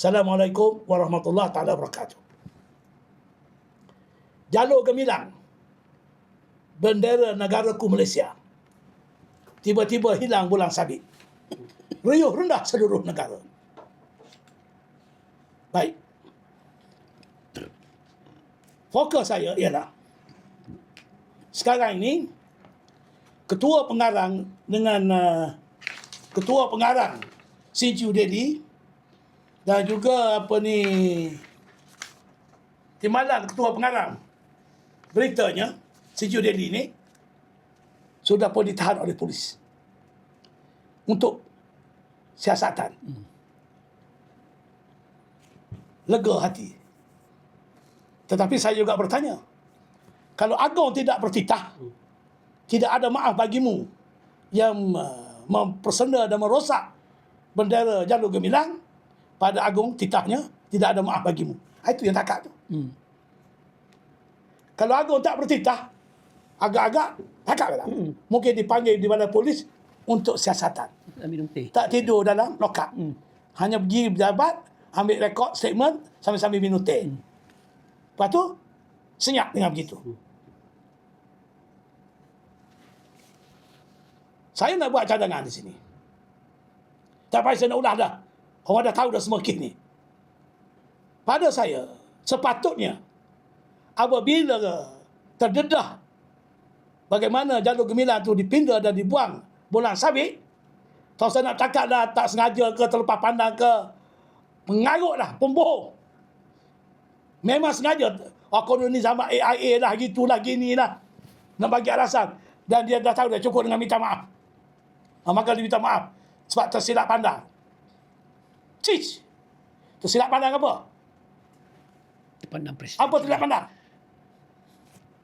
Assalamualaikum warahmatullahi taala wabarakatuh. Jalur gemilang bendera negaraku Malaysia. Tiba-tiba hilang bulan sabit. Riuh rendah seluruh negara. Baik. Fokus saya ialah sekarang ini ketua pengarang dengan uh, ketua pengarang CQ Dedi dan juga apa ni timbalan ketua pengarang beritanya CQ Dedi ni sudah pun ditahan oleh polis untuk siasatan. Lega hati. Tetapi saya juga bertanya, kalau Agong tidak bertitah, tidak ada maaf bagimu yang uh, mempersenda dan merosak bendera jalur gemilang, pada Agong titahnya tidak ada maaf bagimu. Ah, Itu yang takak tu. Hmm. Kalau Agong tak bertitah, agak-agak takak lah. Hmm. Mungkin dipanggil di balai polis untuk siasatan. Tak minum teh. Tak tidur dalam lokap. Hmm. Hanya pergi pejabat, ambil rekod statement sambil-sambil minum teh. Hmm. Lepas tu, senyap dengan begitu. Saya nak buat cadangan di sini. Tak payah saya nak ulah dah. Orang dah tahu dah semua kes ni. Pada saya, sepatutnya apabila terdedah bagaimana jalur gemilang tu dipindah dan dibuang bulan sabit, kalau saya nak cakap dah tak sengaja ke terlepas pandang ke, mengarut lah, pembohong. Memang sengaja. Aku ni sama AIA lah, gitulah, gini lah. Nak bagi alasan. Dan dia dah tahu dah cukup dengan minta maaf. Ha, maka dia minta maaf. Sebab tersilap pandang. Cic. Tersilap pandang apa? Pandang presiden. Apa tersilap pandang?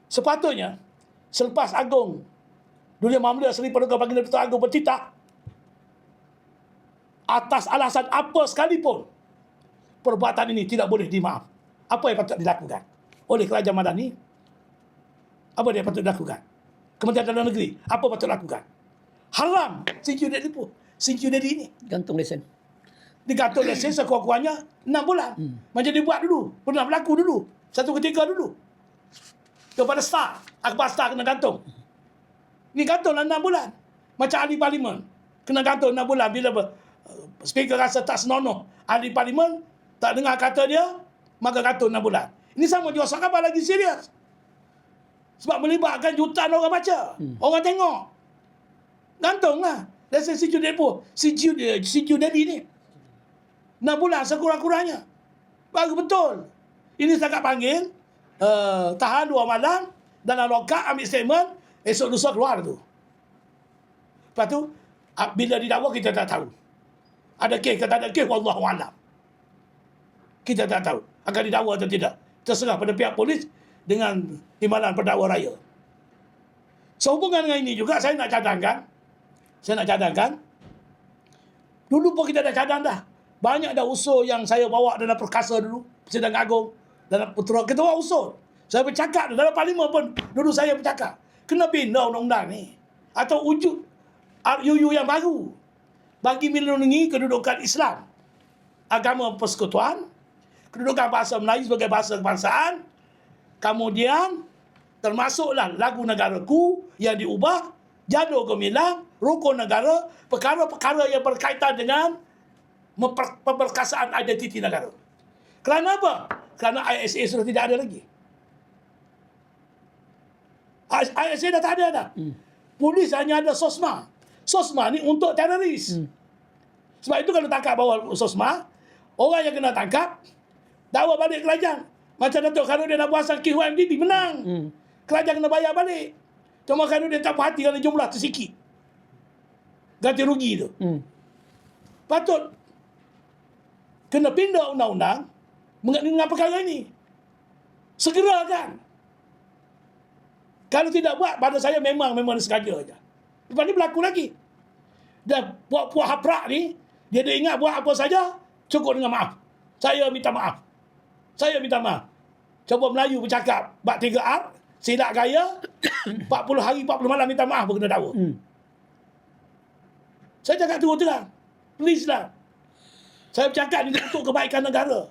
Sepatutnya, selepas Agong, Dunia Mamlia Seri Paduka Baginda Datuk Agong bertitah, atas alasan apa sekalipun, perbuatan ini tidak boleh dimaaf. Apa yang patut dilakukan oleh kerajaan Madani? Apa dia patut dilakukan? Kementerian Dalam Negeri, apa patut dilakukan? Haram CQ Daddy pun. CQ Daddy ini. Gantung lesen. Digantung lesen sekurang-kurangnya 6 bulan. Hmm. Macam dia buat dulu. Pernah berlaku dulu. Satu ketika dulu. Kepada Star. Akbar Star kena gantung. Ni gantunglah 6 bulan. Macam ahli parlimen. Kena gantung 6 bulan. Bila ber, uh, speaker rasa tak senonoh. Ahli parlimen tak dengar kata dia. Maka gantung 6 bulan. Ini sama juga sahabat lagi serius. Sebab melibatkan jutaan orang baca. Hmm. Orang tengok. Gantung lah. Lesen Depo. CQ, dia- CQ Daddy ni. 6 bulan sekurang-kurangnya. Baru betul. Ini setakat panggil. Uh, tahan dua malam. Dalam lokak ambil statement. Esok lusa keluar tu. Lepas tu. ah, Bila didakwa kita tak tahu. Ada kes ke tak ada kes. Wallahualam. Kita tak tahu. Akan didakwa atau tidak. Terserah pada pihak polis. Dengan timbalan pendakwa raya. Sehubungan dengan ini juga saya nak cadangkan. Saya nak cadangkan. Dulu pun kita dah cadang dah. Banyak dah usul yang saya bawa dalam perkasa dulu. Persidangan agung. Dalam putera. Kita bawa usul. Saya bercakap dalam parlimen pun. Dulu saya bercakap. Kena bina undang-undang ni. Atau wujud RUU yang baru. Bagi melindungi kedudukan Islam. Agama persekutuan. Kedudukan bahasa Melayu sebagai bahasa kebangsaan. Kemudian termasuklah lagu negaraku yang diubah jalur gemilang rukun negara perkara-perkara yang berkaitan dengan pemberkasaan identiti negara kerana apa? kerana ISA sudah tidak ada lagi ISA dah tak ada dah polis hanya ada SOSMA SOSMA ni untuk teroris sebab itu kalau tangkap bawah SOSMA orang yang kena tangkap dakwa balik kerajaan macam Datuk Khairudin Abu Hassan Kihu MDB menang Hmm. kerajaan kena bayar balik. Cuma dia tak puas hati kerana jumlah tersikit. Ganti rugi tu. Hmm. Patut kena pindah undang-undang mengenai dengan perkara ini. Segera kan. Kalau tidak buat, pada saya memang memang disengaja saja. Lepas ni berlaku lagi. Dan puak-puak haprak ni, dia dah ingat buat apa saja, cukup dengan maaf. Saya minta maaf. Saya minta maaf. Coba Melayu bercakap, bak 3 R, silap gaya, 40 hari, 40 malam minta maaf pun kena dakwa. Hmm. Saya cakap terus terang. Please lah. Saya bercakap ini untuk kebaikan negara.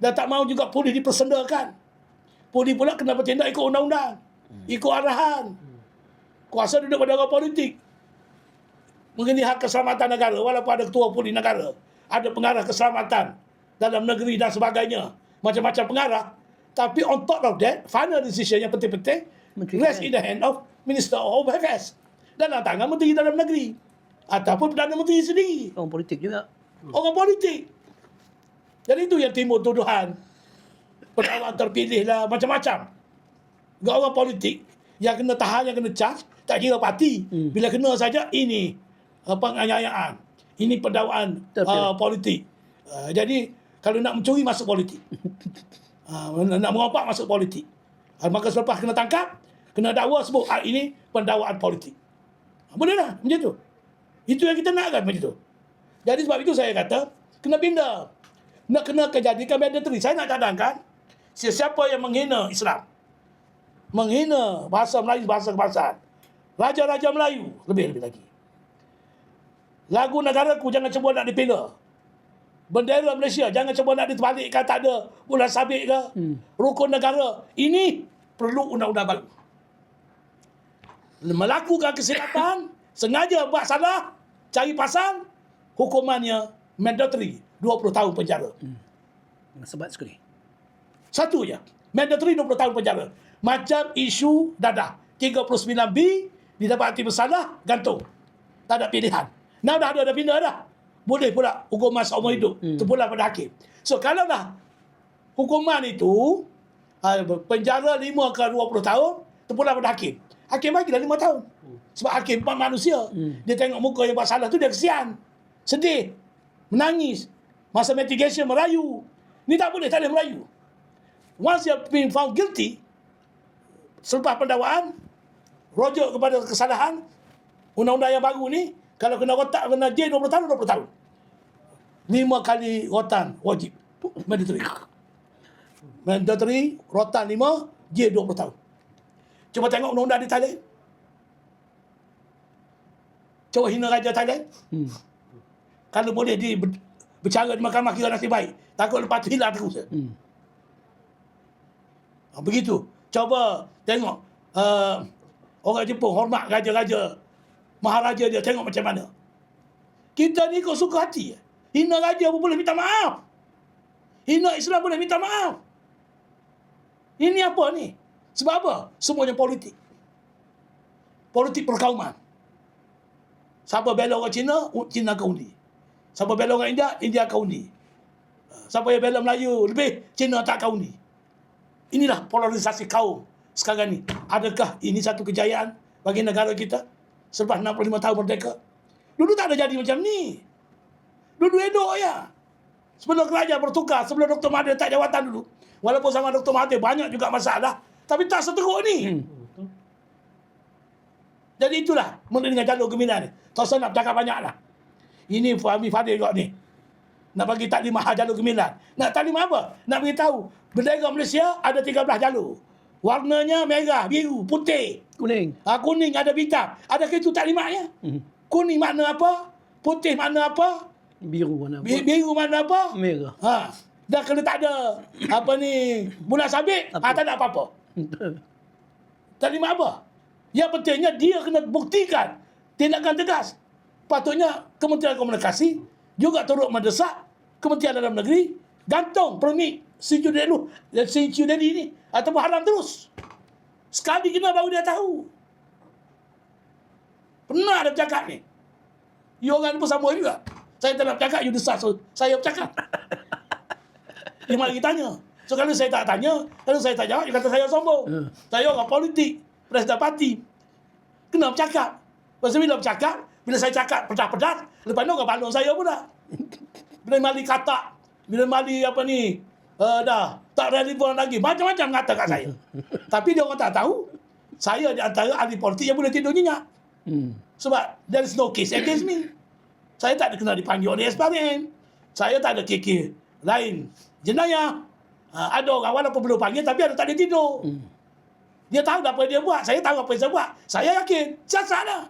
Dan tak mahu juga polis dipersendakan. Polis pula kena bertindak ikut undang-undang. Ikut arahan. Kuasa duduk pada orang politik. Mengenai hak keselamatan negara. Walaupun ada ketua polis negara. Ada pengarah keselamatan dalam negeri dan sebagainya. Macam-macam pengarah. Tapi on top of that, final decision yang penting-penting Menteri rest in the hand of Minister of Home Affairs. Dalam tangan Menteri Dalam Negeri. Ataupun Perdana Menteri sendiri Orang politik juga. Orang politik. Jadi itu yang timbul tuduhan. Pendakwa terpilih lah, macam-macam. Gak orang politik yang kena tahan, yang kena charge, tak kira parti. Hmm. Bila kena saja, ini uh, penganiayaan. Ini pendakwaan Terpilih. uh, politik. Uh, jadi, kalau nak mencuri, masuk politik. uh, nak merompak, masuk politik. Uh, maka selepas kena tangkap, kena dakwa sebut, ah, ini pendakwaan politik. Boleh lah, macam tu. Itu yang kita nak kan macam tu. Jadi sebab itu saya kata, kena pindah. Nak kena kejadikan mandatory. Saya nak cadangkan, sesiapa yang menghina Islam, menghina bahasa Melayu, bahasa kebangsaan, Raja-Raja Melayu, lebih-lebih lagi. Lagu negaraku jangan cuba nak dipindah. Bendera Malaysia jangan cuba nak diterbalik tak ada bulan sabit ke. Hmm. Rukun negara. Ini perlu undang-undang baru. Melakukan kesilapan, sengaja buat salah, cari pasal, hukumannya mandatory 20 tahun penjara. Sebab sekali. Satu je. Mandatory 20 tahun penjara. Macam isu dadah. 39B, didapati bersalah, gantung. Tak ada pilihan. Now dah ada, dah pindah dah. Boleh pula hukuman seumur hidup. Hmm. Terpulang pada hakim. So kalau dah hukuman itu, ah, penjara 5 ke 20 tahun, terpulang pada hakim. Hakim bagilah 5 tahun. Sebab hakim manusia. Hmm. Dia tengok muka yang buat salah tu, dia kesian. Sedih. Menangis. Masa mitigation merayu. Ni tak boleh, tak boleh merayu. Once you have been found guilty, selepas pendakwaan, rujuk kepada kesalahan, undang-undang yang baru ni, kalau kena rotak, kena J 20 tahun, 20 tahun. Lima kali rotan wajib. Mandatory. Mandatory, rotan lima, J 20 tahun. Cuba tengok undang-undang di Thailand. Cuba hina Raja Thailand. Hmm. Kalau boleh di ber- bercara di mahkamah kira nasib baik. Takut lepas tu hilang terus. Hmm. Ha, begitu. Coba tengok uh, orang Jepun hormat raja-raja maharaja dia tengok macam mana. Kita ni kau suka hati. Hina raja pun boleh minta maaf. Hina Islam boleh minta maaf. Ini apa ni? Sebab apa? Semuanya politik. Politik perkauman. Siapa bela orang Cina, Cina akan undi. Siapa bela orang India, India akan undi. Siapa yang bela Melayu, lebih Cina tak akan undi. Inilah polarisasi kaum sekarang ni. Adakah ini satu kejayaan bagi negara kita selepas 65 tahun merdeka? Dulu tak ada jadi macam ni. Dulu elok ya. Sebelum kerajaan bertukar, sebelum Dr. Mahathir tak jawatan dulu. Walaupun sama Dr. Mahathir banyak juga masalah. Tapi tak seteruk ni. Hmm. Jadi itulah mengenai dengan jalur gemilang ni. Tak usah nak bercakap banyak lah. Ini Fahmi Fadil juga ni. Nak bagi taklim hal jalur gemilang. Nak taklim apa? Nak beritahu. Bendera Malaysia ada 13 jalur. Warnanya merah, biru, putih. Kuning. Ha, kuning ada bintang. Adakah itu taklimatnya? Hmm. Kuning makna apa? Putih makna apa? Biru warna apa? Bi- Biru makna apa? Merah. Ha. Dah kalau tak ada apa ni bulan sabit, ha, tak ada apa-apa. Taklimat apa? Yang pentingnya dia kena buktikan tindakan tegas. Patutnya Kementerian Komunikasi juga turut mendesak Kementerian Dalam Negeri gantung permit Sincu Delu dan Sincu Deli ni ataupun haram terus. Sekali kena baru dia tahu. Pernah ada bercakap ni. You orang pun sama juga. Saya tak nak bercakap, you desas. So, saya bercakap. Dia malah tanya. So kalau saya tak tanya, kalau saya tak jawab, dia kata saya sombong. Hmm. Saya orang politik, presiden parti. Kena bercakap. Pasal bila bercakap, bila saya cakap pedas-pedas, lepas tu orang balong saya pula. Bila mali katak, bila mali apa ni, uh, dah tak relevan lagi. Macam-macam kata kat saya. Tapi dia orang tak tahu, saya di antara ahli politik yang boleh tidur nyenyak. Hmm. Sebab there is no case against me. Saya tak ada kena dipanggil oleh SPRM. Saya tak ada keke lain jenayah. Ha, ada orang walaupun belum panggil tapi ada tak ada tidur. Hmm. Dia tahu apa dia buat. Saya tahu apa yang saya buat. Saya yakin. Siasat lah.